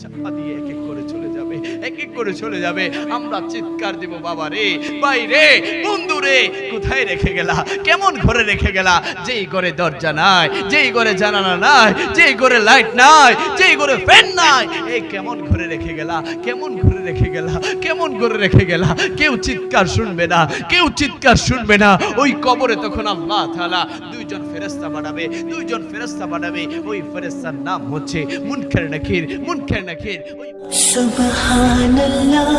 চাপা দিয়ে এক এক করে চলে যাবে, এক এক করে চলে যাবে। আমরা চিৎকার দিব, বাবা রে, ভাই রে, বন্ধু রে, কোথায় রেখে গেলা? কেমন ঘরে রেখে গেলা? যেই ঘরে দরজা নাই, যেই ঘরে জানালা নাই, যেই ঘরে লাইট নাই যেই ঘরে ফ্যান নাই এই কেমন ঘরে রেখে গেলা কেমন ঘরে রেখে গেলা কেমন ঘরে রেখে গেলা কেউ চিৎকার শুনবে না কেউ চিৎকার শুনবে না ওই কবরে তখন আল্লাহ তাআলা দুইজন ফেরেশতা বানাবে দুইজন ফেরেশতা বানাবে ওই ফেরেশতার নাম হচ্ছে মুনকার নাকির মুনকার নাকির ওই سبحان الله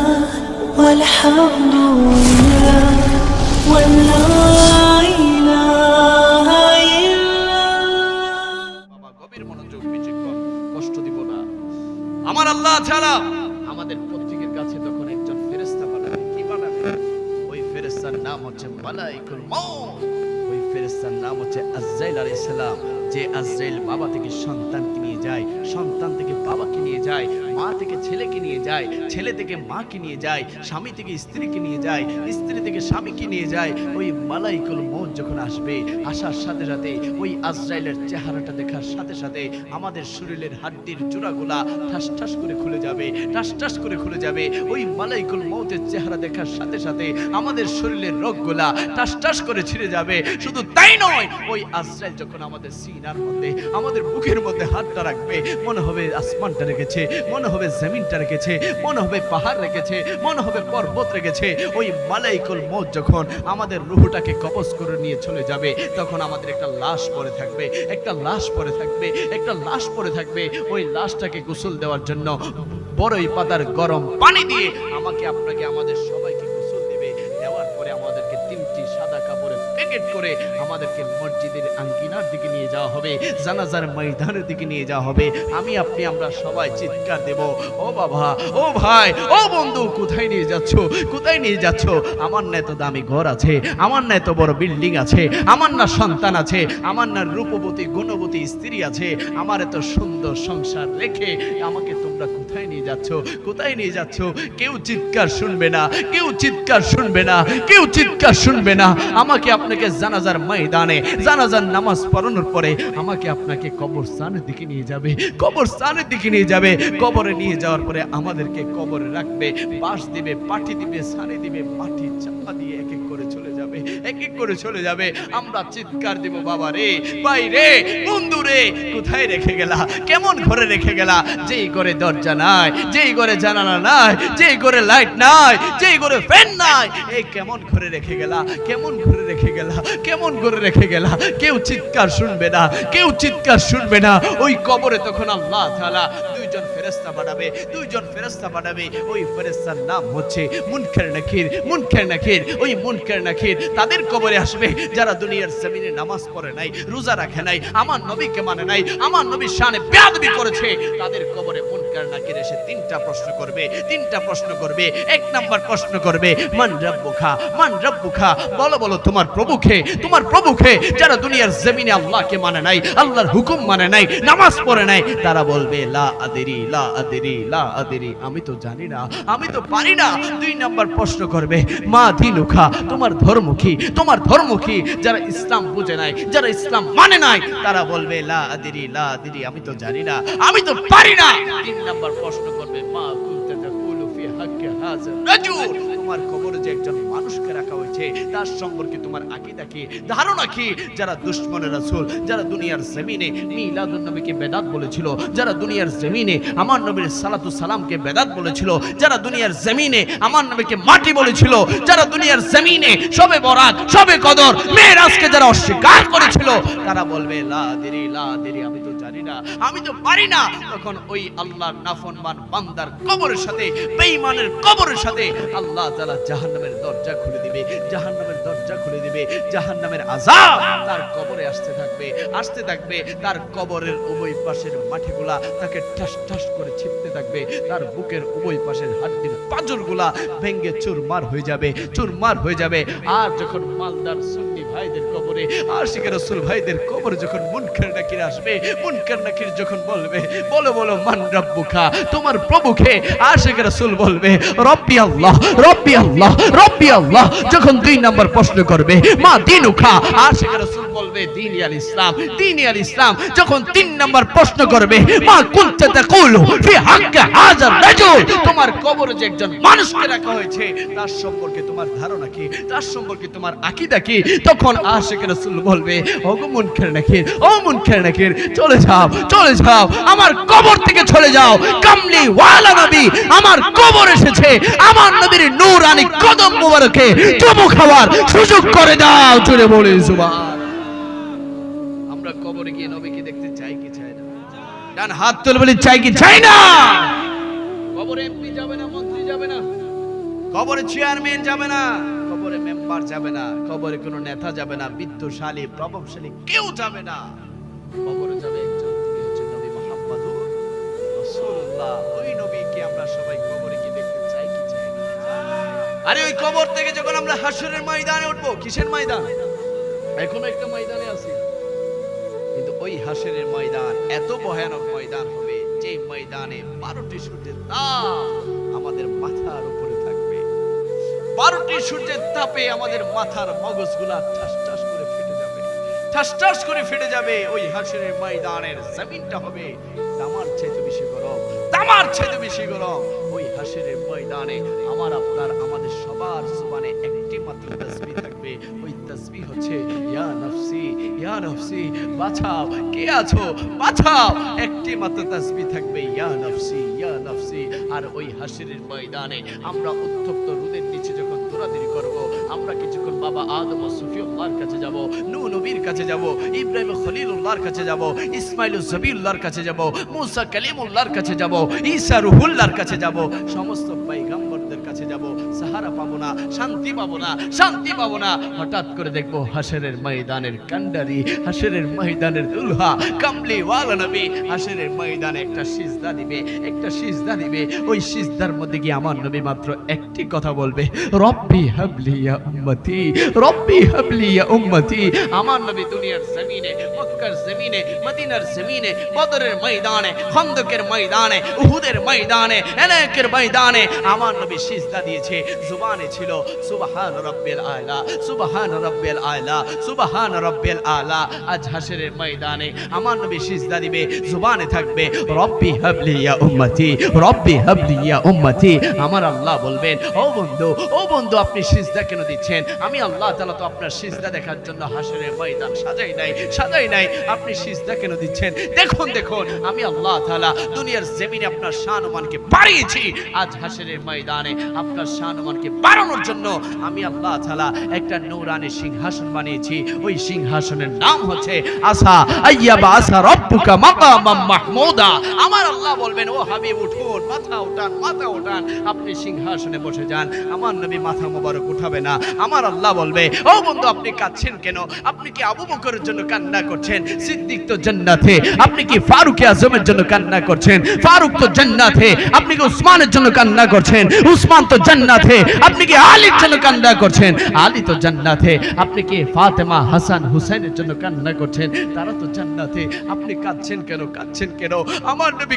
والحمد لله ولا إله আমার আল্লাহ ছাড়া। আমাদের প্রত্যেকের কাছে তখন একজন ফেরেস্তা পাঠাবে। কি পাঠাবে? ওই ফেরেস্তার নাম হচ্ছে মালাইকুল মউত। ওই ফেরেশতার নাম হচ্ছে আজরাইল আলাইহিস সালাম যে আজরাইল বাবা থেকে সন্তানকে নিয়ে যায়, সন্তান থেকে বাবাকে নিয়ে যায়, মা থেকে ছেলেকে নিয়ে যায়, ছেলে থেকে মাকে নিয়ে যায়, স্বামী থেকে স্ত্রীকে নিয়ে যায়, স্ত্রী থেকে স্বামীকে নিয়ে যায়, ওই মালাইকুল মৌত যখন আসবে, আসার সাথে সাথে ওই আজরাইলের চেহারাটা দেখার সাথে সাথে আমাদের শরীরের হাড্ডির চূড়াগুলা ঠাস ঠাস করে খুলে যাবে ঠাস ঠাস করে খুলে যাবে। ওই মালাইকুল মৌতের চেহারা দেখার সাথে সাথে আমাদের শরীরের রোগগুলা ঠাস ঠাস করে ছিঁড়ে যাবে। শুধু তাই নয়, ওই আজরাইল যখন আমাদের সিনার মধ্যে, আমাদের বুকের মধ্যে হাতটা রাখবে, মনে হবে আসমানটা রেখেছে, মনে হবে জমিনটা রেখেছে, মনে হবে পাহাড় রেখেছে, মনে হবে পর্বত রেখেছে, ওই মালাইকুল মৌত যখন আমাদের রুহটাকে কবজ করে নিয়ে চলে যাবে, তখন আমাদের একটা লাশ পরে থাকবে, একটা লাশ পরে থাকবে, একটা লাশ পরে থাকবে, ওই লাশটাকে গোসল দেওয়ার জন্য বড়ই পাতার গরম পানি দিয়ে আমাকে, আপনাকে, আমাদের সবাইকে প্যাকেট করে আমাদেরকে মসজিদের আঙ্গিনার দিকে নিয়ে যাওয়া হবে, জানাজার ময়দানের দিকে নিয়ে যাওয়া হবে। আমি, আপনি, আমরা সবাই চিৎকার দেব, ও বাবা, ও ভাই, ও বন্ধু, কোথায় নিয়ে যাচ্ছ? কোথায় নিয়ে যাচ্ছ? আমার না এত দামি ঘর আছে, আমার না এত বড় বিল্ডিং আছে, আমার না সন্তান আছে, আমার না রূপবতী, গুণবতী স্ত্রী আছে, আমার এত সুন্দর সংসার রেখে আমাকে তোমরা কোথায় নিয়ে যাচ্ছ? কোথায় নিয়ে যাচ্ছ? কেউ চিৎকার শুনবে না, কেউ চিৎকার শুনবে না, কেউ চিৎকার শুনবে না। আমাকে আপনাকে জানাজার ময়দানে, জানাজার নামাজ পড়ানোর পরে আমাকে আপনাকে কবরস্থানের দিকে নিয়ে যাবে, কবরস্থানের দিকে নিয়ে যাবে। কবরে নিয়ে যাওয়ার পরে আমাদেরকে কবরে রাখবে, বাঁশ দিবে পাটি দিবে, সারি দিবে মাটি চাপা দিয়ে এক এক এক করে চলে যাবে। আমরা চিৎকার দিব, বাবা রে, ভাই বন্ধু রে, কোথায় রেখে গেলা? কেমন ঘরে রেখে গেলা? যেই ঘরে দরজা নাই, যেই ঘরে জানালা নাই, যেই ঘরে লাইট নাই, যেই ঘরে ফ্যান নাই, এই কেমন ঘরে রেখে গেলা? কেমন ঘরে রেখে গেলা? কেমন ঘরে রেখে গেলা? কেউ চিৎকার শুনবে না, কেউ চিৎকার শুনবে না। ওই কবরে তখন আল্লাহ তাআলা দুইজন ফেরেশতা বানাবে, দুইজন ফেরেশতা বানাবে। ওই ফেরেশতার নাম হচ্ছে মুনকার নাকির। মুনকার নাকির, ওই মুনকার নাকির তাদের কবরে আসবে। যারা দুনিয়ার জমিনে নামাজ পড়ে নাই, রোজা রাখে নাই, আমার নবীকে মানে নাই, আমার নবীর শানে বেয়াদবি করেছে, তাদের কবরে মুনকার নাকির এসে তিনটা প্রশ্ন করবে, তিনটা প্রশ্ন করবে, এক নাম্বার প্রশ্ন করবে, মান রব্বুখা মান রব্বুখা বলো বলো, তোমার প্রভুকে তোমার প্রভুকে, যারা দুনিয়ার জমিনে আল্লাহকে মানে নাই, আল্লাহর হুকুম মানে নাই, নামাজ পড়ে নাই, তারা বলবে, লা আদেরি, লা আদেরি, লা আদেরি। আমি তো জানি না, আমি তো পারি না। দুই নাম্বার প্রশ্ন করবে, মা দিনুখা তোমার ধর্ম কি? তোমার ধর্ম কি? যারা ইসলাম বুঝে নাই, যারা ইসলাম মানে নাই, তারা বলবে, লা আদেরি লা আদেরি। আমি তো জানি না, আমি তো পারি না। তিন নাম্বার প্রশ্ন করবে, মা তোমার যে একজন মানুষকে রাখা হয়েছে, তার সম্পর্কে তোমার আকীদা কি, ধারণা কি? যারা যারা দুনিয়ার জমিনে নবীকে বেদাত বলেছিল, যারা দুনিয়ার জমিনে আমার নবীর সালাতু সালামকে বেদাত বলেছিল, যারা দুনিয়ার জমিনে আমার নবীকে মাটি বলেছিল, যারা দুনিয়ার জমিনে সবে বরাত, সবে কদর, মেয়েরাজকে যারা অস্বীকার করেছিল, তারা বলবে, লা দেরি লা দেরি, আমি তো জানি না আমি তো পারি না। তখন ওই আল্লাহর নাফরমান বান্দার কবরের সাথে, বেঈমানের কবরের সাথে আল্লাহ তাআলা জাহান্নামের দরজা খুলে দিবে, জাহান্নামের দরজা খুলে দিবে, জাহান্নামের আযাব তার কবরে আসতে থাকবে আসতে থাকবে, তার কবরের উভয় পাশের মাটিগুলা তাকে ঠাস ঠাস করে ছিপতে থাকবে, তার বুকের উভয় পাশের হাড্ডির পাঁজরগুলা ভেঙ্গে চুরমার হয়ে যাবে, চুরমার হয়ে যাবে। আর যখন মালদার সুন্নি ভাইদের কবরে আশিকের রসুল ভাইদের কবরে যখন মুনকার নাকির আসবে, মুনকার নাকির যখন বলবে, বলো বলো, মান রাব্বুকা? তোমার প্রভুকে আশিক রাসূল বলবে, রব্বি আল্লাহ রব্বি আল্লাহ রব্বি আল্লাহ। যখন দুই নাম্বার প্রশ্ন করবে, মা দিনুকা? আশিক রাসূল বলবে, দিন আল ইসলাম, দিন আল ইসলাম। যখন তিন নাম্বার প্রশ্ন করবে, মা কুনতা তাকুলু ফি হাক্কা হাজার রাজুল তোমার কবরে যে একজন মানুষকে রাখা হয়েছে। তার সম্পর্কে তোমার ধারণা কি? তার সম্পর্কে তোমার আকীদা কি? তখন আশিক রাসূল বলবে ওগো মুনকার নাকির ও মুনকার নাকির চলে যাও চলে যাও। আমার কবর থেকে চলে যাও। কামলি ওয়ালা নবী আমার কবর এসেছে। আমার নবীর নূরানি কদম মোবারকে চুমু খাওয়ার সুযোগ করে দাও। জুড়ে বলে সুবহান আমরা কবরে গিয়ে নবীকে দেখতে চাই কি চাই না? ডান হাত তুলে বলি চাই কি চাই না? কবরে চেয়ারম্যান যাবে না, কবরে মেম্বার যাবে না, কবরে কোনো নেতা যাবে না, বিত্তশালী, প্রভাবশালী কেউ যাবে না। কবরে যাবে নবী মুহাম্মদুর রাসূলুল্লাহ। ওই নবীকে আমরা সবাই কবরে গিয়ে দেখতে চাই, কি চাই আরে ওই কবর থেকে যখন আমরা হাসরের ময়দানে উঠবো, কিসের ময়দান? এখনও একটা ময়দানে আছি। কিন্তু ওই হাসরের ময়দান এত ভয়ানক ময়দান হবে যে ময়দানে বারোটি সূর্যের তাপ আমাদের মাথার উপরে বারোটি সূর্যের তাপে আমাদের মাথার মগজগুলা ঠাস ঠাস করে ফেটে যাবে। ঠাস ঠাস করে ফেটে যাবে। ওই হাসরের ময়দানের জমিনটা হবে তামার চাইতে বেশি গরম। তামার চাইতে বেশি গরম। ওই হাসরের ময়দানে আমার, আপনার, আমাদের সবার জবানে একটি মাত্র তাসবিহ থাকবে। ওই তাসবিহ হচ্ছে, ইয়া নফসি ইয়া নফসি, বাঁচাও। কে আছো? বাঁচাও। একটি মাত্র তাসবিহ থাকবে, ইয়া নফসি ইয়া নফসি। আর ওই হাসরের ময়দানে আমরা উত্তপ্ত রোদের নিচে দেরি করব। আমরা কিছুক্ষণ বাবা আদম ও সুফিউল্লাহর কাছে যাব নূহ নবীর কাছে যাব, ইব্রাহিম খলিলুল্লাহর কাছে যাব, ইসমাইল জবিউল্লাহর কাছে যাব, মুসা কালিমুল্লাহর কাছে যাব, ঈসা রুহুল্লাহর কাছে যাব। সমস্ত শান্তি পাবো না, শান্তি পাবো না। হঠাৎ করে দেখব হাসরের ময়দানের কান্ডারি, হাসরের ময়দানের দুলহা কামলি ওয়ালা নবী হাসরের ময়দানে একটা সিজদা দিবে, একটা সিজদা দিবে। ওই সিজদার মধ্যে গিয়ে আমার নবী মাত্র একটি কথা বলবে, রব্বি হাবলি ইয়া উম্মতি, রব্বি হাবলি ইয়া উম্মতি। আমার নবী দুনিয়ার জমিনে, মক্কার জমিনে, মদিনার জমিনে, বদরের ময়দানে, খন্দকের ময়দানে, উহুদের ময়দানে, এলাকের ময়দানে আমার নবী সিজদা দিয়েছে। জুবানে ছিল সুবহান রাব্বিল আলা, সুবহান রাব্বিল আলা, সুবহান রাব্বিল আলা। আজ হাসরের ময়দানে আমার নবী সিজদা দিবে, জুবানে থাকবে, রব্বি হাবলি উম্মতি, রব্বি হাবলি উম্মতি। আমার আল্লাহ বলবেন, ও বন্ধু ও বন্ধু, আপনি সিজদা কেন দিচ্ছেন? আমি আল্লাহ তাআলা তো আপনার সিজদা দেখার জন্য হাসরের ময়দান সাজাই নাই সাজাই নাই। আপনি সিজদা কেন দিচ্ছেন? দেখুন দেখুন, আমি আল্লাহ তাআলা দুনিয়ার জমিনে আপনার শানমানকে বাড়িয়েছি। আজ হাসরের ময়দানে আপনার শানমানকে বাড়ানোর জন্য আমি আল্লাহ তাআলা একটা নূরানি সিংহাসন বানিয়েছি। ওই সিংহাসনের নাম হচ্ছে আসা, আইয়াবা আসা রব্বুকা মাকামাম মাহমুদা। আমার আল্লাহ বলবেন, ও হাবিব, উঠুন, মাথা উঠান মাথা উঠান, আপনি সিংহাসনে বসে যান। আমার নবী মাথা মোবারক উঠাবে না। আমার আল্লাহ বলবে, ও বন্ধু, আপনি কাঁদছেন কেন? আপনি কি আবু বকরের জন্য কান্না করছেন? সিদ্দিক তো জান্নাতে। আপনি কি ফারুক আজমের জন্য কান্না করছেন? ফারুক তো জান্নাতে। আপনি কি উসমানের জন্য কান্না করছেন? উসমান তো জান্নাতে। আপনি কি আলীর জন্য কান্না করছেন? আলী তো জান্নাতে। আপনি কি ফাতেমা হাসান জন্য কান্না করছেন? তারা তো জান্নাতে। আপনি কাঁদছেন কেন? কাঁদছেন কেন? আমার নবী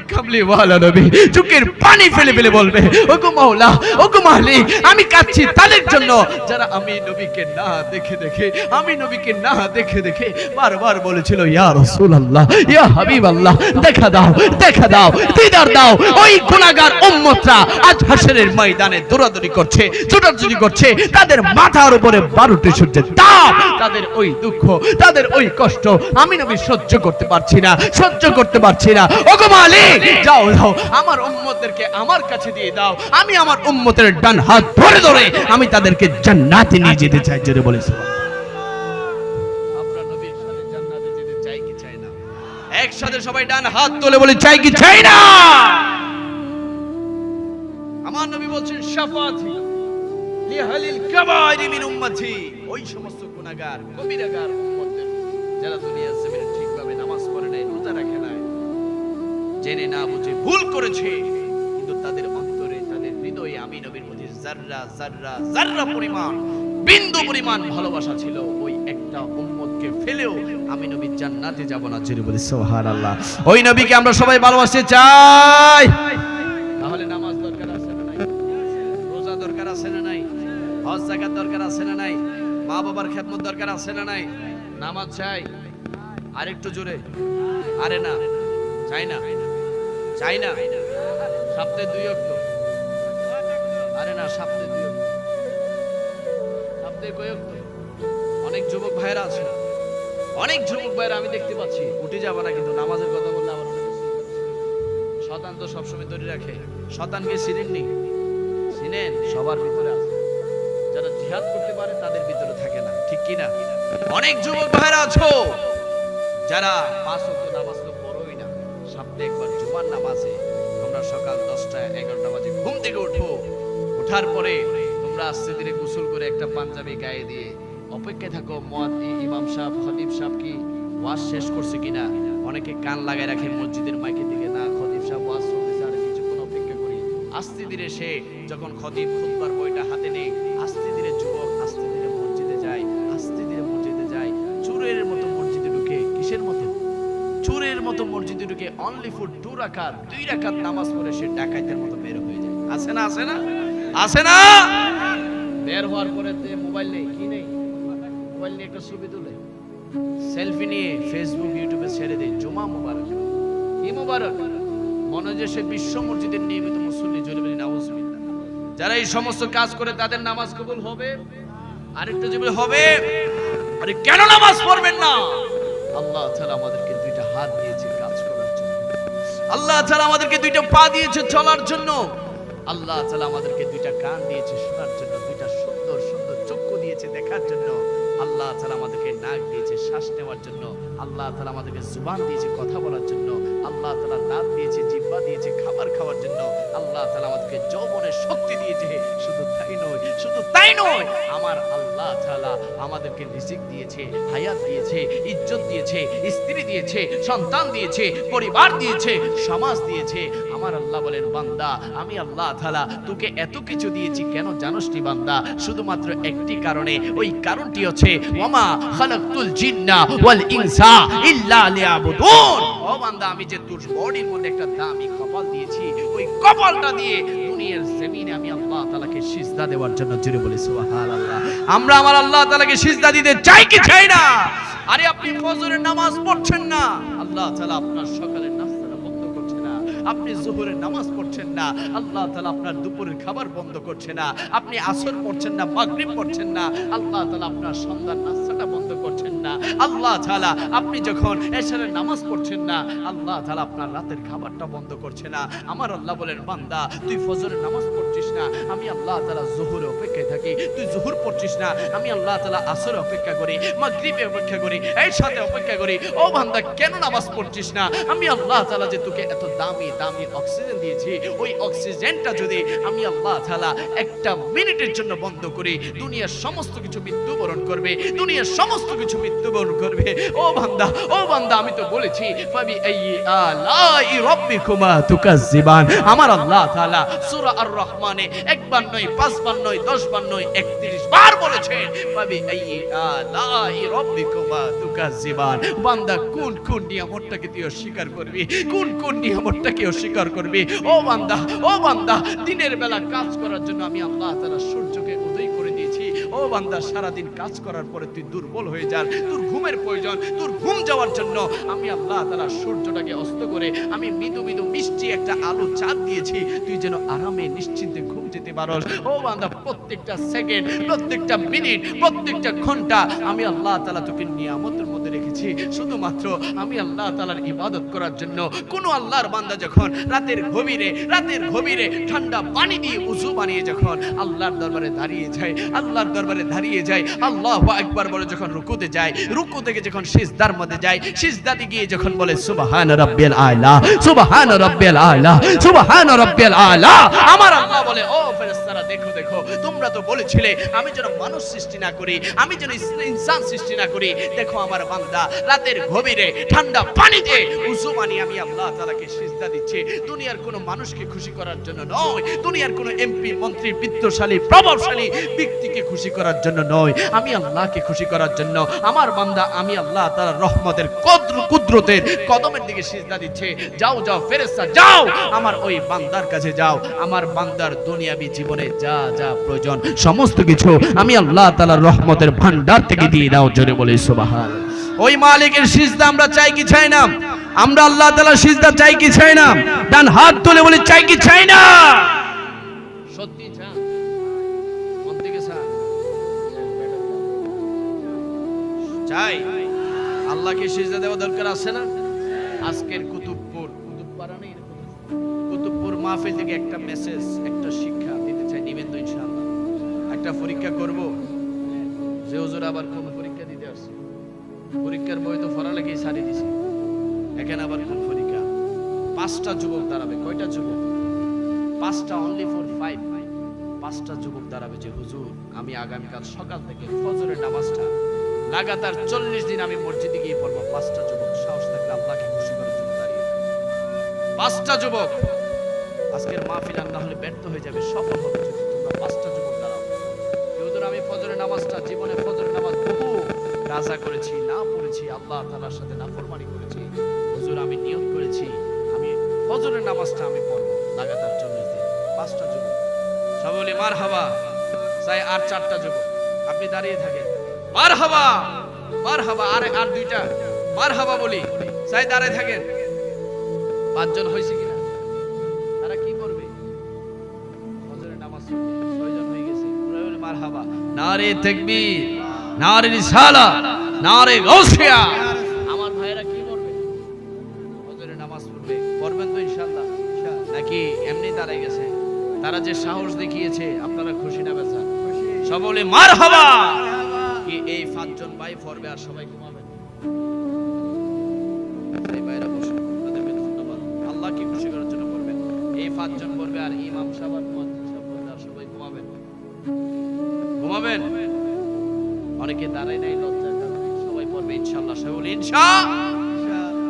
নবী চোখের পানি ফেলে ফেলে বলবে মাওলা মালিক, আমি কাঁদছি তাদের জন্য। যারা আমি নবীকে না দেখে দেখে, আমি নবীকে না দেখে দেখে বারবার বলেছিল, ইয়া ইয়া দেখা দাও দেখা দাও, দিদার দাও। ওই উম্মতরা আজ হাসরের ময়দানে দৌড়াদৌড়ি করছে। ছোটাছুটি করছে, তাদের মাথার উপরে বারোটি সূর্যের তাপ তাদের ওই দুঃখ, তাদের ওই কষ্ট, আমি নবী সহ্য করতে পারছি না, সহ্য করতে পারছি না। ওগো মালিক, যাও যাও, আমার উম্মতদেরকে আমার কাছে দিয়ে দাও। আমি আমার উম্মতের ডান হাত ধরে ধরে আমি তাদেরকে জান্নাতে নিয়ে যেতে চাই, জোরে বলেছি একসাথে সবাই ডান হাত তুলে বলে, চাই কি চাই না? আমার নবী বলছেন, শাফাতি। মিন উম্মতি। ওই সমস্ত গুনাহগার কবিরাগার উম্মতদের, যারা জমিনে ঠিকভাবে নামাজ পড়ে নাই, রোজা রাখে নাই, জেনে না বুঝে ভুল করেছে, কিন্তু তাদের অন্তরে, তাদের হৃদয়ে আমি নবীর প্রতি জাররা জাররা জাররা পরিমাণ, বিন্দু পরিমাণ ভালোবাসা ছিল, ওই একটা উম্মতকে ফেলেও আমি নবী জান্নাতে যাব না, জোরে বলি সুবহানাল্লাহ। ওই নবীকে আমরা সবাই ভালোবাসতে চাই। দরকার আছে না নাই? নামাজ চাই। আরেকটু জোরে। আরে না, চাই না। চাই না। সপ্তাহে দুই অক্ত। আরে না সপ্তাহে দুই অনেক যুবক ভাইরা আছে অনেক যুবক ভাইরা আমি দেখতে পাচ্ছি। উঠে যাবে না কিন্তু নামাজের কথা বললে অনেকে শতান তো সবসময় ধরে রাখে। শতানকে চিনেননি? চিনেন, সবার ভিতরে আছে। যারা জিহাদ করতে পারে তাদের ভিতরে থাকে না। ঠিক কি না? অনেক যুবক ভাইরা আছো যারা পাঁচ ওয়াক্ত নামাজ তো পড়োই না। সপ্তাহে একবার জুমার নামাজে তোমরা সকাল দশটা এগারোটা বাজে ঘুম থেকে উঠো ওঠার পরে তোমরা আস্তে ধীরে গোসল করে একটা পাঞ্জাবি গায়ে দিয়ে অপেক্ষায় থাকো মুয়াদ্দি ইমাম সাহেব খতিব সাহেব কি ওয়াজ শেষ করছে কিনা? অনেকে কান লাগায় রাখে মসজিদের মাইকের দিকে না খতিব সাহেব ওয়াজ চলতেছে আর কিছুক্ষণ অপেক্ষা করি। আস্তে ধীরে সে যখন খতিব খুতবার বইটা হাতে নেই মসজিদে ঢুকে অনলি ফর টু রাকাত, দুই রাকাত নামাজ পড়ে সে ডাকাইতের মতো বের হয়ে যায়। আছে না আছে না? আছে না? বের হওয়ার পরে মোবাইল নেই, কি নেই? মোবাইল নিয়ে একটা ছবি তুলে। সেলফি নিয়ে ফেসবুক ইউটিউবে ছেড়ে দেয়, জুমা মুবারক। কি মুবারক? মনে হয় সে বিশ্ব মসজিদের নিয়মিত মুসল্লি জলিবলি নাউজুবিল্লাহ। যারা এই সমস্ত কাজ করে তাদের নামাজ কবুল হবে? আরেকটা জীবন হবে? আরে কেন নামাজ পড়বেন না? আল্লাহ তাআলা আমাদেরকে আল্লাহ তাআলা আমাদেরকে দুইটা পা দিয়েছে চলার জন্য। আল্লাহ তাআলা আমাদেরকে দুইটা কান দিয়েছে শোনার জন্য, দুইটা সুন্দর সুন্দর চক্ষু দিয়েছে দেখার জন্য। আল্লাহ তাআলা আমাদেরকে নাক দিয়েছে, শ্বাস নেওয়ার জন্য। আল্লাহ তাআলা আমাদেরকে জুবান দিয়েছে কথা বলার জন্য। আল্লাহ তাআলা দাঁত দিয়েছে, জিহ্বা দিয়েছে, খাবার খাওয়ার জন্য। আল্লাহ তাআলা আমাদেরকে যৌবনের শক্তি দিয়েছে। শুধু তাই নয়, শুধু তাই নয়, আমার আল্লাহ তাআলা আমাদেরকে রিজিক দিয়েছে হায়াত দিয়েছে, ইজ্জত দিয়েছে, স্ত্রী দিয়েছে, সন্তান দিয়েছে, পরিবার দিয়েছে, সমাজ দিয়েছে। আমার আল্লাহ বলেন, বান্দা, আমি আল্লাহ তাআলা তোকে এত কিছু দিয়েছি, কেন জানোস নি বান্দা? শুধুমাত্র একটি কারণে। ওই কারণটি হচ্ছে ওয়ামা খালাকতুল জিন্না ওয়াল ইনসা ইল্লা লিয়াবুদুন। ও বান্দা, আমি যে তোর বডির মধ্যে একটা দামি কপাল দিয়েছি, ওই কপালটা দিয়ে আল্লাহ তালাকে সিজদা দেওয়ার জন্য আমরা আমার আল্লাহ তালাকে দিতে চাই কি চাই না? আরে আপনি নামাজ পড়ছেন না? আল্লাহ তালা আপনার আপনি জোহরের নামাজ পড়ছেন না, আল্লাহ তালা আপনার দুপুরের খাবার বন্ধ করছে না, আপনি আসর পড়ছেন না, মাগরিব পড়ছেন না, আল্লাহ তালা আপনার সন্ধ্যার নাস্তাটা বন্ধ করছেন না, আল্লাহ তাআলা আপনি যখন এশারের নামাজ পড়ছেন না, আল্লাহ তাআলা আপনার রাতের খাবারটা বন্ধ করছে না, আমার আল্লাহ বলেন, বান্দা, তুই ফজরের নামাজ পড়ছিস না, আমি আল্লাহ তালা জোহরে অপেক্ষায় থাকি, তুই জোহর পড়ছিস না, আমি আল্লাহ তালা আসরে অপেক্ষা করি, মাগরিবে অপেক্ষা করি এই সাথে অপেক্ষা করি, ও বান্দা, কেন নামাজ পড়ছিস না, আমি আল্লাহ তালা যে তোকে এত দামি দামি অক্সিজেন দিয়েছি, ওই অক্সিজেনটা যদি আমি আল্লাহ তাআলা একটা মিনিটের জন্য বন্ধ করি দুনিয়ার সমস্ত কিছু মৃত্যুবরণ করবে, দুনিয়ার সমস্ত কিছু মৃত্যুবরণ করবে, ও বান্দা ও বান্দা, আমি তো বলেছি, ফাবি আইয়ি আলাই রাব্বিকুমা তুকাজ্জিবান আমার আল্লাহ তাআলা সূরা আর রহমানে একবার নয়, পাঁচবার নয়, দশবার নয়, একত্রিশ বার বলেছেন ফাবি আইয়ি আলাই রাব্বিকুমা তুকাজ্জিবান বান্দা, কোন কোন নিয়ামতটাকে তুই অস্বীকার করবি? কোন কোন নিয়ামতটাকে অস্বীকার করবি। ও বান্দা ও বান্দা, দিনের বেলা কাজ করার জন্য আমি আল্লাহ তাআলা সূর্যকে উদয় করে দিয়েছি। ও বান্দা, সারাদিন কাজ করার পরে তুই দুর্বল হয়ে যান তোর ঘুমের প্রয়োজন, তোর ঘুম যাওয়ার জন্য আমি আল্লাহ তাআলা সূর্যটাকে অস্ত করে আমি মৃদু মৃদু মিষ্টি একটা আলো চাঁদ দিয়েছি। তুই যেন আরামে নিশ্চিন্তে ঘুম যেতে পারস। ও বান্দা, প্রত্যেকটা সেকেন্ড প্রত্যেকটা মিনিট প্রত্যেকটা ঘণ্টা আমি আল্লাহ তালা তোকে নিয়ামতের মধ্যে রেখেছি। শুধুমাত্র আমি আল্লাহ তাআলার ইবাদত করার জন্য কোন আল্লাহর বান্দা যখন রাতের গভীরে রাতের গভীরে ঠান্ডা পানি দিয়ে উজু বানিয়ে যখন আল্লাহর দরবারে দাঁড়িয়ে যায়, আল্লাহর দরবারে দাঁড়িয়ে যায়, আল্লাহ একবার বলে যখন রুকুতে যায়, রুকু থেকে যখন সিজদার মধ্যে যায় সিজদাতে গিয়ে যখন বলে, সুবহান রাব্বিয়াল আলা, সুবহান রাব্বিয়াল আলা, সুবহান রাব্বিয়াল আলা। আমার আল্লাহ বলে, ও ফেরেশতারা, দেখো দেখো, তোমরা তো বলেছিলে, আমি যেন মানুষ সৃষ্টি না করি, আমি যেন ইনসান সৃষ্টি না করি। দেখো, আমার বান্দা রাতের গভীরে ঠান্ডা পানিতে উজু বানিয়ে আমি আল্লাহ তাআলাকে সিজদা দিচ্ছে। দুনিয়ার কোনো মানুষকে খুশি করার জন্য নয়, দুনিয়ার কোনো এমপি, মন্ত্রী, বিত্তশালী, প্রভাবশালী ব্যক্তিকে খুশি করার জন্য নয়। আমি আল্লাহকে খুশি করার জন্য আমার বান্দা, আমি আল্লাহ তার রহমতের কদ্র, কুদরতের কদমের দিকে সিজদা দিচ্ছে। যাও যাও, ফেরেশতা, যাও! আমার ওই বান্দার কাছে যাও। আমার বান্দার দুনিয়াবি জীবনে যা যা প্রয়োজন, সমস্ত কিছু আমি আল্লাহ তাআলার রহমতের ভান্ডার থেকে দিয়ে দাও, জোরে বলে সুবহান ওই মালিকের সিজদা আমরা চাই কি চাই না? আমরা আল্লাহ তাআলার সিজদা চাই কি চাই না? ডান হাত তুলে বলে, চাই কি চাই না? সত্যি চান চাই? আল্লাহকে সিজদা দেওয়া দরকার আছে না? আজকের কুতুবপুর। কুতুবপাড়া নেই কুতুবপুর? মাহফিল থেকে একটা মেসেজ একটা শিক্ষা দিতে চাই। নিবেন তো ইনশাআল্লাহ। একটা পরীক্ষা করব। যে হুজুর আবার কোন পরীক্ষার বই তো ফরা লেগেই সারি দিছি। এখানে আবার কোন পরীক্ষা। পাঁচটা যুবক দাঁড়াবে। কয়টা যুবক? পাঁচটা অনলি ফর ফাইভ পাঁচটা যুবক দাঁড়াবে যে, হুজুর, আমি আগামীকাল সকাল থেকে ফজরের নামাজটা লাগাতার চল্লিশ দিন আমি মসজিদে গিয়ে পড়ব। পাঁচটা যুবক, সাহস থাকলে আল্লাহকে খুশি করার জন্য দাঁড়িয়ে পাঁচটা যুবক! আজকের মাহফিল আর না হলে ব্যর্থ হয়ে যাবে। সফল হবে যদি তোমরা পাঁচটা যুবক দাঁড়াও। হুজুর, আমি ফজরের নামাজটা, জীবনে ফজরের নামাজ বহু কাজা করেছি, না পড়েছি, আল্লাহ তাআলার সাথে নাফরমানি করেছি। হুজুর, আমি নিয়ত করেছি, আমি ফজরের নামাজটা আমি পড়ব লাগাতার চল্লিশ দিন পাঁচটা যুবক। সবাই বলি মার হাবা চাই আর চারটা যুবক। আপনি দাঁড়িয়ে থাকেন। মার হাবা মার হাবা আর আর দুইটা। মার হাবা বলি চাই দাঁড়িয়ে থাকেন। পাঁচজন হয়েছে কিনা? তারা কি করবে? ফজরের নামাজ ছয়জন হয়ে গেছে। মার হাবা নারে তাকবীর নারে রিসালা নারে গাউসিয়া। আমার ভাইরা কি করবে? ফজরের নামাজ পড়বে। পড়বেন তো ইনশাআল্লাহ। নাকি এমনি দাঁড়ায় গেছে? তারা যে সাহস দেখিয়েছে আপনারা খুশি না বেচা? সকলে মার হবা কি এই পাঁচজন ভাই পড়বে আর সবাই ঘুমাবেন এই ভাইরা বসে। ধন্যবাদ। আল্লাহকে খুশি করার জন্য পড়বেন? এই পাঁচজন পড়বে আর ইমাম সাহেব নাই লজ্জার কারণে সবাই পড়বে, ইনশাআল্লাহ। সবাই বলে, ইনশা!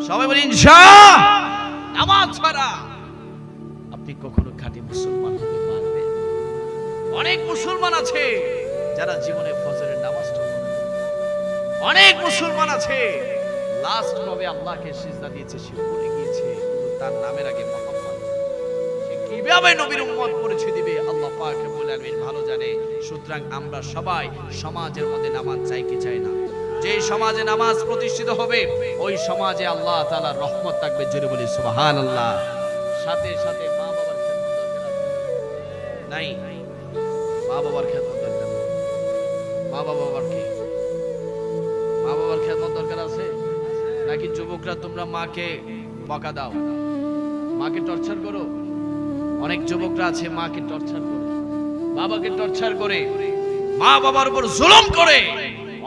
সবাই বলে, ইনশা! নামাজ ছাড়া! আপনি কখনো খাঁটি মুসলমান হতে পারবেন? অনেক মুসলমান আছে যারা জীবনে ফজরের নামাজটা অনেক মুসলমান আছে। লাস্ট ভাবে আল্লাহকে সিজদা দিয়েছে, সে ভুলে গিয়েছে। তার নামের আগে কীভাবে নবীর উম্মত পরিচয় দিবে। আল্লাহ পাক রব্বুল আলামিন ভালো জানে। সুতরাং আমরা সবাই সমাজের মধ্যে নামাজ চাই কি চাই না। যে সমাজে নামাজ প্রতিষ্ঠিত হবে, ওই সমাজে আল্লাহ তাআলার রহমত থাকবে জোরে বলি, সুবহানাল্লাহ। সাথে সাথে মা বাবার? নাই, মা বাবার খেদমত দরকার। মা বাবা আবার কি? মা বাবার খেদমত দরকার আছে? নাকি যুবকরা তোমরা মাকে বকা দাও? মাকে টর্চার করো? অনেক যুবকরা আছে, মাকে টর্চার করে, বাবাকে টর্চার করে, মা বাবার উপর জুলুম করে।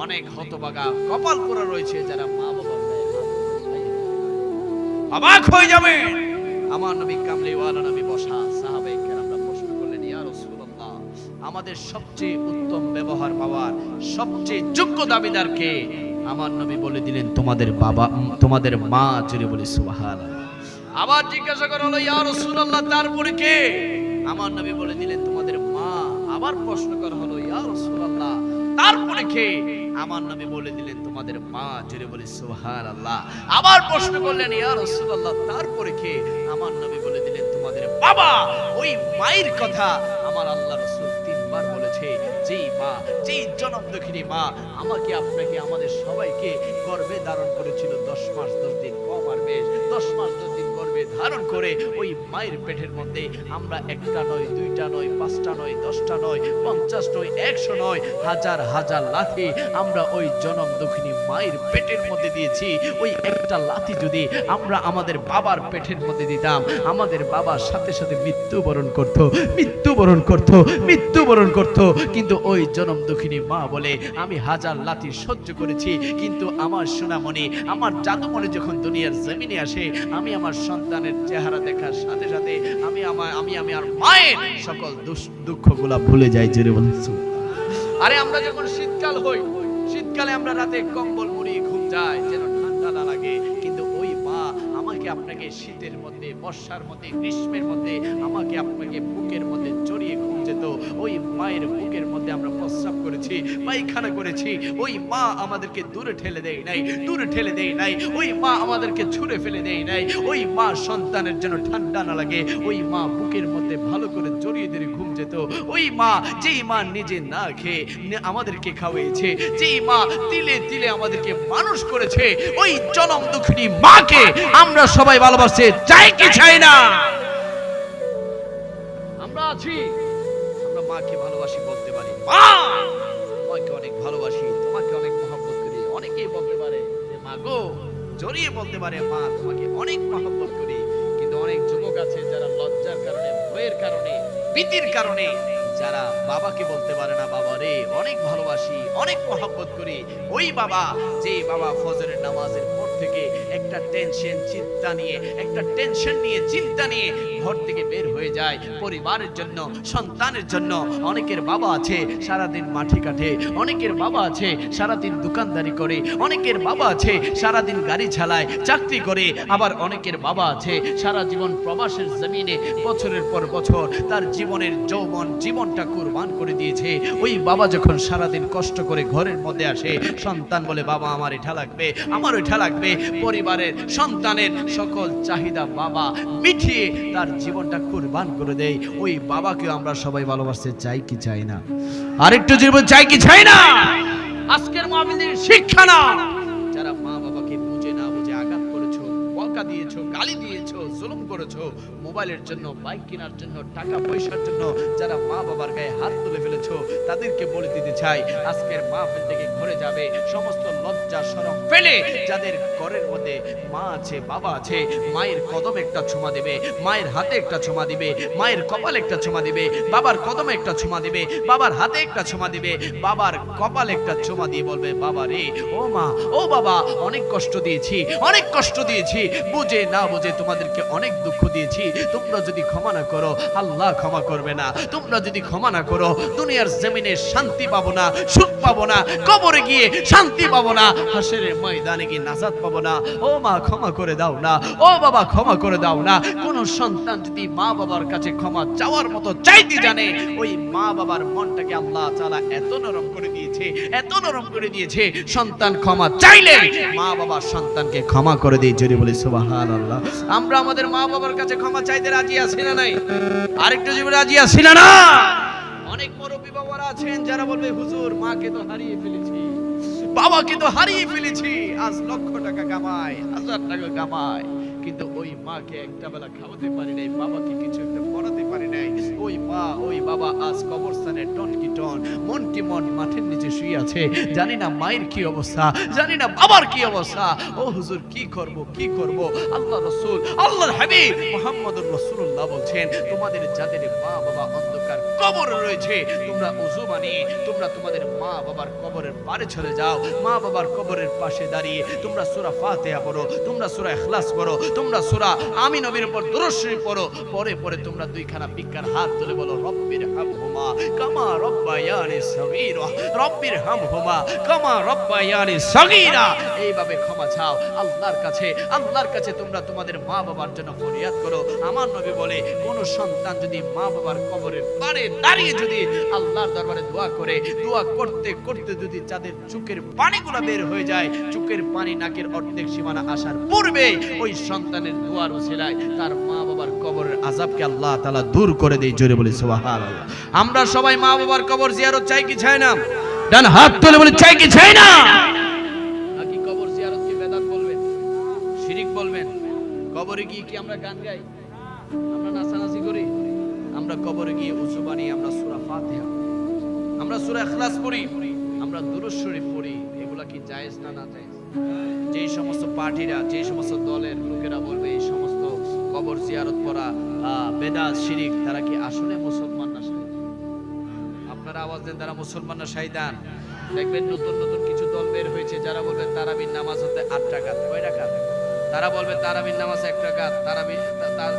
অনেক হতবাগা কপাল করা রয়েছে যারা মা বাবার অবাক হয়ে যাবে। আমার নবী কামলিওয়ালা নবী বসা সাহাবাই কেরামরা প্রশ্ন করলেন, ইয়া রাসূলুল্লাহ, আমাদের সবচেয়ে উত্তম ব্যবহার পাওয়ার সবচেয়ে যোগ্য দাবিদার কে? আমার নবী বলে দিলেন, তোমাদের বাবা, তোমাদের মা জুড়ে বলে সুবহানাল্লাহ। আবার জিজ্ঞাসা করা হলো, ইয়া রাসূলুল্লাহ তারপরে কে? আমার নবী বলে দিলেন, তোমাদের মা। আবার প্রশ্ন করা হলো, ইয়া রাসূলুল্লাহ তারপরে কে? আমার নবী বলে দিলেন, তোমাদের মা। জুড়ে বলে, সুবহানাল্লাহ। আবার প্রশ্ন করলেন, ইয়া রাসূলুল্লাহ তারপরে কে? আমার নবী বলে দিলেন, তোমাদের বাবা। ওই মায়ের কথা আমার আল্লাহ রাসূল তিনবার বলেছে, যেই মা, যেই জনম দক্ষিণী মা, আমাকে আপনাকে আমাদের সবাইকে গর্ভে ধারণ করেছিল দশ মাস, দশ দিন কম আর বেশ, দশ মাস দশ গর্ভে ধারণ করে ওই মায়ের পেটের মধ্যে আমরা একটা নয়, দুইটা নয়, পাঁচটা নয়, দশটা নয়, পঞ্চাশ নয়, একশো নয়, হাজার হাজার লাথি আমরা ওই জনম দক্ষিণী মায়ের পেটের মধ্যে দিয়েছি। ওই একটা লাথি যদি আমরা আমাদের বাবার পেটের মধ্যে দিতাম, আমাদের বাবার সাথে সাথে মৃত্যুবরণ করত মৃত্যুবরণ করত মৃত্যুবরণ করত। কিন্তু ওই জনম দুঃখিনী মা বলে, আমি হাজার লাথি সহ্য করেছি, কিন্তু আমার সোনামণি, আমার জাদুমণি যখন দুনিয়ার জমিনে আসে, আমি আমার সন্তানের চেহারা দেখার সাথে সাথে আমি আমার আমি আমি আর মায়ের সকল দুঃখ দুঃখগুলা ভুলে যাই, জেরে বলেছি আরে আমরা যখন শীতকাল হই, শীতকালে আমরা রাতে কম্বল মুড়ি, ঘুম যাই, যেন ঠান্ডা না লাগে, কিন্তু আমাকে আপনাকে শীতের মধ্যে, বর্ষার মধ্যে, গ্রীষ্মের মধ্যে, আমাকে আপনাকে বুকের মধ্যে জড়িয়ে ঘুম যেত। ওই মায়ের বুকের মধ্যে আমরা প্রস্রাব করেছি, পায়খানা করেছি। ওই মা আমাদেরকে দূরে ঠেলে দেয় নাই, দূরে ঠেলে দেয় নাই। ওই মা আমাদেরকে ছুঁড়ে ফেলে দেয় নাই। ওই মা সন্তানের জন্য ঠান্ডা না লাগে। ওই মা বুকের মধ্যে ভালো করে ধরে ঘুম যেত। ওই মা, যেই মা নিজে না খেয়ে আমাদেরকে খাওয়াইছে, যেই মা তিলে তিলে আমাদেরকে মানুষ করেছে, ওই জনম দুঃখিনী মাকে আমরা সবাই ভালোবাসে চাই কি চাই না? আমরা আছি। আমরা মাকে ভালোবাসি বলতে পারি। মা! তোমাকে অনেক ভালোবাসি, তোমাকে অনেক মহব্বত করি। অনেকেই বলতে পারে যে, মা গো, জড়িয়ে বলতে পারে, মা তোমাকে অনেক মহব্বত করি। অনেক যুবক আছে যারা লজ্জার কারণে, ভয়ের কারণে, ভীতির কারণে যারা বাবাকে বলতে পারে না, বাবা রে, অনেক ভালোবাসি, অনেক মহব্বত করি। ওই বাবা, যে বাবা ফজরের নামাজের পর থেকে একটা টেনশন চিন্তা নিয়ে, একটা টেনশন নিয়ে, চিন্তা নিয়ে ঘর থেকে বের হয়ে যায় পরিবারের জন্য, সন্তানের জন্য। অনেকের বাবা আছে, সারাদিন মাঠে কাটে অনেকের বাবা আছে, সারাদিন দোকানদারি করে। অনেকের বাবা আছে, সারাদিন গাড়ি চালায়, চাকরি করে। আবার অনেকের বাবা আছে, সারা জীবন প্রবাসের জমিনে, বছরের পর বছর তার জীবনের যৌবন, জীবনটা কুরবান করে দিয়েছে। ওই বাবা যখন সারাদিন কষ্ট করে ঘরের মধ্যে আসে, সন্তান বলে, বাবা, আমার এটা লাগবে, আমার ওইটা লাগবে। পরিবারের সন্তানের সকল চাহিদা বাবা মিঠিয়ে তার জীবনটা কুরবান করে দেয়। ওই বাবাকে আমরা সবাই ভালোবাসতে চাই কি চাই না? আরেকটু জীবন চাই কি চাই না? আজকের মাহফিলের শিক্ষা না যারা মা বাবাকে বুঝে না বুঝে আঘাত করেছ, বকা দিয়েছ, গালি দিয়েছ জুলুম করেছ, মোবাইলের জন্য, বাইক কেনার জন্য, টাকা পয়সার জন্য যারা মা বাবার গায়ে হাত তুলে ফেলেছো, তাদেরকে বলে দিতে চাই, আজকের মাহফিল থেকে ঘরে যাবে সমস্ত লজ্জা শরম ফেলে যাদের ঘরের মধ্যে মা আছে, বাবা আছে, মায়ের কদম একটা ছোঁয়া দেবে, মায়ের হাতে একটা ছোঁয়া দিবে, মায়ের কপাল একটা ছোঁয়া দিবে, বাবার কদমে একটা ছোঁয়া দিবে, বাবার হাতে একটা ছোঁয়া দিবে, বাবার কপাল একটা ছোঁয়া দিয়ে বলবে, বাবা রে, ও মা, ও বাবা, অনেক কষ্ট দিয়েছি, অনেক কষ্ট দিয়েছি, বুঝে না বুঝে তোমাদেরকে অনেক দুঃখ দিয়েছি। তোমরা যদি ক্ষমা না করো, আল্লাহ ক্ষমা করবে না। তোমরা যদি ক্ষমা না করো, দুনিয়ার জমিনে শান্তি পাবো না। সুখ পাবো না, কবরে গিয়ে শান্তি পাবো না, হাসের ময়দানে গিয়ে নাজাত পাবো না। ও মা, ক্ষমা করে দাও না। ও বাবা, ক্ষমা করে দাও না। কোন সন্তান যদি মা বাবার কাছে ক্ষমা চাওয়ার মতো চাইতে জানে, ওই মা বাবার মনটাকে আল্লাহ তাআলা এত নরম করে দিয়েছে, এত নরম করে দিয়েছে, সন্তান ক্ষমা চাইলে মা বাবা সন্তানকে ক্ষমা করে দিয়ে জোরে বলি সুবহানাল্লাহ। আমরা আমাদের মা বাবার কাছে ক্ষমা চাইতে রাজি আছি না নাই? আরেকটু জীবনে রাজি আছি না না? অনেক মুরব্বী বাবারা আছেন যারা বলবে, হুজুর, মাকে তো হারিয়ে ফেলেছি, বাবাকে তো হারিয়ে ফেলেছি, আজ লক্ষ টাকা কামায় হাজার টাকা কামাই। কিন্তু ওই মাকে একটা বেলা খাওয়াতে পারি নাই, বাবাকে কিছু একটা পড়াতে পারি নাই। ওই মা, ওই বাবা আজ কবরস্থানে টন কি টন মন কি মন মাঠের নিচে শুয়ে আছে। জানি না মায়ের কি অবস্থা, জানি না বাবার কি অবস্থা। ও হুজুর, কি করব কি করব? আল্লাহ রসুল, আল্লাহর হাবিব মোহাম্মদুর রসুল্লাহ বলছেন, তোমাদের যাদের মা বাবা অন্ধকার কবর রয়েছে, তোমরা উজু বানিয়ে তোমরা তোমাদের মা বাবার কবরের পারে চলে যাও। মা বাবার কবরের পাশে দাঁড়িয়ে তোমরা সূরা ফাতিহা পড়ো, তোমরা সূরা ইখলাস পড়ো তোমরা সূরা আমি নবীর উপর দরুদ পড়ো। পরে পরে তোমরা দুইখানা বিজ্ঞান হাত তুলে বলো, রব্বির হামহুমা কামা রব্বায়ানি সগীরা, রব্বির হামহুমা কামা রব্বায়ানি সগীরা। এইভাবে ক্ষমা চাও, আল্লাহর কাছে আল্লাহর কাছে তোমরা তোমাদের মা বাবার জন্য ফরিয়াদ করো। আমার নবী বলে, কোন সন্তান যদি মা বাবার কবরের পারে দাঁড়িয়ে যদি আল্লাহর দরবারে দোয়া করে, দোয়া করতে করতে যদি যাদের চোখের পানিগুলো বের হয়ে যায়, চোখের পানি নাকের অর্ধেক সীমানা আসার পূর্বে ওই সন্তানের দোয়ার ওসিলায় তার মা বাবার কবরের আযাবকে আল্লাহ তাআলা দূর করে দেয়, জোরে বলি সুবহানাল্লাহ। আমরা সবাই মা বাবার কবর জিয়ারত চাই কি চাই না? ডান হাত তুলে বলি, চাই কি চাই না? নাকি কবর জিয়ারত কি বেদাত বলবেন, শিরিক বলবেন? কবরে গিয়ে কি আমরা গান গাই? আমরা নাচানাচি করি? আমরা কবরে গিয়ে আমরা সূরা ফাতিহা আমরা সূরা ইখলাস পড়ি। আমরা দুরূদ শরীফ পড়ি। কি জায়েজ না না জায়েজ? যেই সমস্ত পার্টিরা যেই সমস্ত দলের লোকেরা বলবে এই সমস্ত কবর জিয়ারত আহ, বেদাত শিরিক তারা কি আসলে মুসলমান না শাহিদ আপনারা আওয়াজ দেন তারা মুসলমান না শাহিদান দেখবেন নতুন নতুন কিছু দল বের হয়েছে যারা বলবে তারাবির নামাজ হতে আট টাকা কয় টাকা তারা বলবে তারাবির নামাজ এক টাকা তারাবির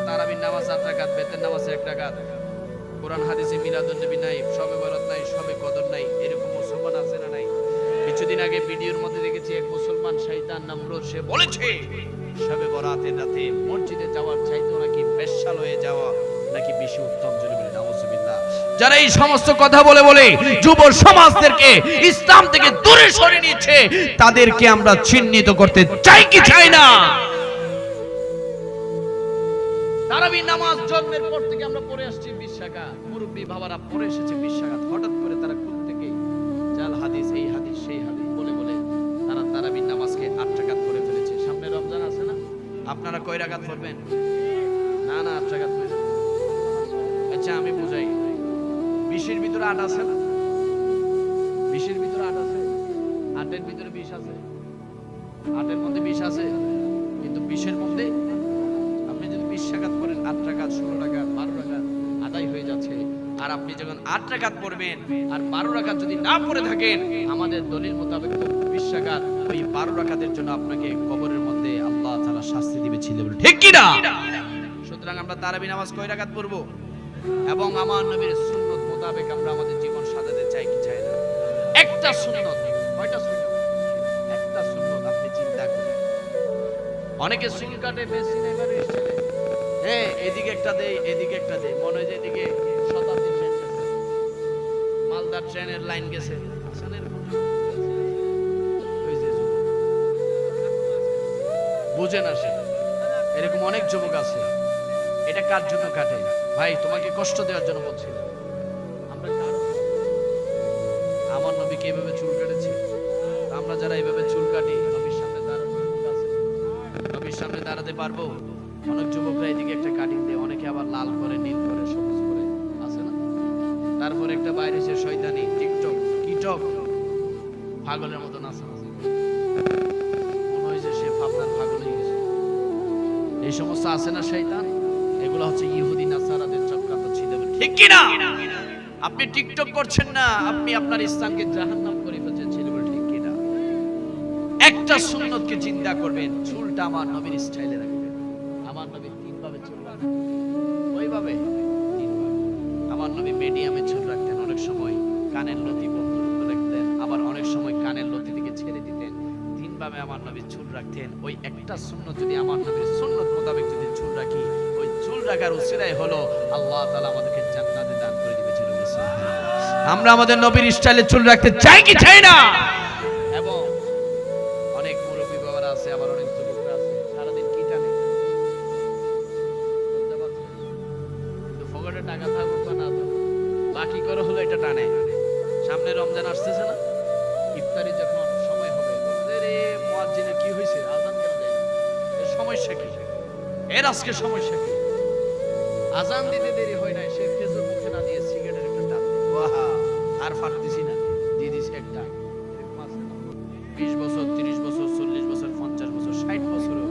তারাবির নামাজ আট টাকা বেতের নামাজ এক টাকা কোরআন হাদিসে মিলাদুন নবী নাই সবে বরাত নাই সবে কদর নাই এরকম কিছুদিন আগে ভিডিওর মধ্যে দেখেছি এক মুসলমান শয়তান নামরুদ সে বলেছে সবে বরাতের রাতে মসজিদে যাওয়ার চাইতো নাকি বেশ্যাল হয়ে যাওয়া নাকি বেশি উত্তম জন্য বলে নাউজুবিল্লাহ যারা এই সমস্ত কথা বলে বলে যুব সমাজদেরকে ইসলাম থেকে দূরে সরিয়ে নিচ্ছে তাদেরকে আমরা চিহ্নিত করতে চাই কি চাই না? তারাবি নামাজ জন্মের পর থেকে আমরা পড়ে আসছি বিশ টাকা মুরব্বী বাবারা পড়ে এসেছে বিশ হঠাৎ করে তারা কোথ থেকে জাল হাদিস, এই হাদিস, সেই হাদিস। আপনারা কয় রাকাত পড়বেন? না না, আট পড়বেন আচ্ছা আমি বুঝাই। বিশের ভিতরে আট আছে না? বিশের ভিতরে আট আছে? আটের ভিতরে বিশ আছে? আটের মধ্যে বিশ আছে? কিন্তু বিশের মধ্যে আপনি যদি বিশ টাকাত করেন আট টাকা ষোলো টাকা বারো টাকা আদায় হয়ে যাচ্ছে। আর আপনি যখন আট টাকাত পড়বেন আর বারো টাকা যদি না পড়ে থাকেন, আমাদের দলিল মোতাবেক বিশ ওই বারো টাকাদের জন্য আপনাকে কবরের ছিল ঠিক কি না সুতরাং আমরা তারাবি নামাজ কয় রাকাত পড়ব? এবং আমার নবীর সুন্নত মোতাবেক আমরা আমাদের জীবন সাজাতে চাই কি চাই না? একটা সুন্নত, কয়টা সুন্নত? একটা সুন্নত আপনি চিন্তা করেন। অনেকে চুল কাটে বেশি নেবার এসেছে। হ্যাঁ এদিকে একটা দেই, এদিকে একটা দেই, মনে হয় এদিকে শতাব্দী ট্রেন গেছে। মালদার ট্রেনের লাইন গেছে। বুঝে না সে। এরকম অনেক যুবক আছে। এটা কার জন্য কাটে ভাই, তোমাকে কষ্ট দেওয়ার জন্য বলছি। আমরা নবীকে এভাবে চুল কেটেছে? আমরা যারা এভাবে চুল কাটি, নবীর সামনে আছে। নবীর সামনে দাঁড়াতে পারব? অনেক যুবকরা এদিকে একটা কাটিং দেয়। অনেকে আবার লাল করে, নীল করে, সবুজ করে, আছে না? তারপর একটা বাইরে সে শয়তানি, টিকটক কিটক পাগলের মতো সমস্ত আছে না শয়তান? এগুলো হচ্ছে ইহুদি, নাসারাদের চক্রান্ত ছিল। ঠিক কি না? আপনি টিকটক করছেন না, আপনি আপনার ইসলামকে জাহান্নাম করে ফেলছেন ছিল ঠিক কি না? একটা সুন্নতকে চিন্তা করবেন, চুলটা আমার নবীর স্টাইলে রাখবেন। আমার নবী তিন ভাবে চুল রাখতেন ওইভাবে আমার নবী মিডিয়ামে চুল রাখতেন অনেক সময়, কানের লতি তিনভাবে আমার নবী চুল রাখতেন। ওই একটা সুন্নত যদি আমার নবীর সুন্নত মোতাবেক যদি চুল রাখি, ওই চুল রাখার উচিরাই হলো আল্লাহ তালা আমাদেরকে জান্নাতে দান করে দিবে আমরা আমাদের নবীর স্টাইলে চুল রাখতে চাই কি চাই না? আজকে সমস্যা কি? আজান দিতে দেরি হয় নাই, সে খেজুর মুখে না দিয়ে সিগারেটের একটা টান আর ফাটতেছি না। দিয়ে দিছি একটা? বিশ বছর, তিরিশ বছর, চল্লিশ বছর, পঞ্চাশ বছর, ষাট বছরও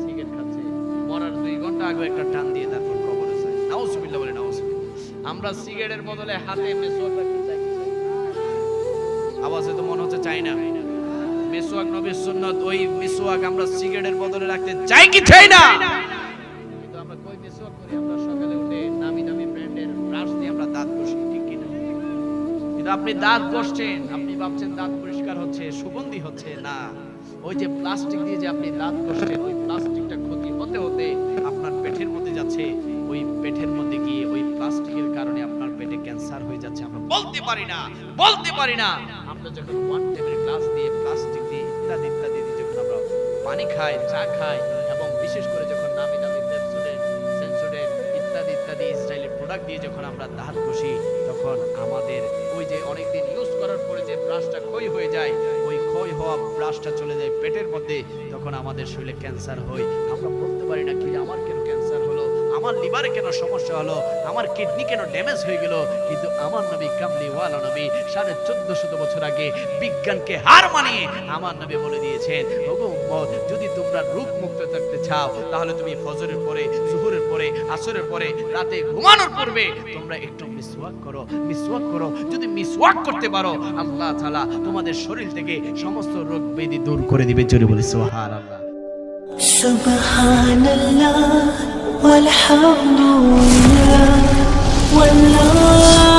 সিগারেট খাচ্ছে। মরার দুই ঘণ্টা আগে একটা টান দিয়ে তারপর কবরে যায়। নাউজুবিল্লাহ বলে নাউজুবিল্লাহ। আমরা সিগারেটের বদলে হাতে মেসোয়াক রাখতে চাই। আওয়াজে তো মনে হচ্ছে চাই না। মেসোয়াক নবীর সুন্নাত, ওই মেসোয়াক আমরা সিগারেটের বদলে রাখতে চাই কি চাই না? আপনি দাঁত বসছেন, আপনি ভাবছেন দাঁত পরিষ্কার হচ্ছে, সুগন্ধি হচ্ছে, না। ওই যে প্লাস্টিক দিয়ে যে আপনি দাঁত ঘষছেন ওই প্লাস্টিকটা ক্ষতি হতে হতে আপনার পেটের মধ্যে যাচ্ছে। ওই পেটের মধ্যে গিয়ে ওই প্লাস্টিকের কারণে আপনার পেটে ক্যান্সার হয়ে যাচ্ছে, আমরা বলতে পারি না, বলতে পারি না। আমরা যখন ওয়ান টেবিল গ্লাস দিয়ে প্লাস্টিক দিয়ে ইত্যাদি ইত্যাদি দিয়ে যখন আমরা পানি খাই, চা খাই, এবং বিশেষ করে যখন নামি সেন্সোডেন্ট ইত্যাদি ইত্যাদি ইসরায়েলি প্রোডাক্ট দিয়ে যখন আমরা দাঁত ঘষি তখন আমাদের ওই যে অনেকদিন ইউজ করার পরে যে ব্রাশটা ক্ষয় হয়ে যায়, ওই ক্ষয় হওয়া ব্রাশটা চলে যায় পেটের মধ্যে, তখন আমাদের শরীরে ক্যান্সার হয়। আমরা বলতে পারি না কি আমার কেন ক্যান্সার হলো, আমার লিভারে কেন সমস্যা হলো, আমার কিডনি কেন ড্যামেজ হয়ে গেল, কিন্তু আমার নবী কামলি ওয়ালা নবী সাড়ে চোদ্দ শত বছর আগে বিজ্ঞানকে হার মানিয়ে আমার নবী বলে দিয়েছেন যদি তোমরা রূপ মুক্ত থাকতে চাও তাহলে তুমি ফজরের পরে জুহুরের পরে আসরের পরে রাতে ঘুমানোর পূর্বে তোমরা একটু মিসওয়াক করো মিসওয়াক করো যদি মিসওয়াক করতে পারো আল্লাহ তাআলা তোমাদের শরীর থেকে সমস্ত রোগ ব্যাধি দূর করে দিবে জোরে বলি সুবহানাল্লাহ سبحان الله والحمد لله والله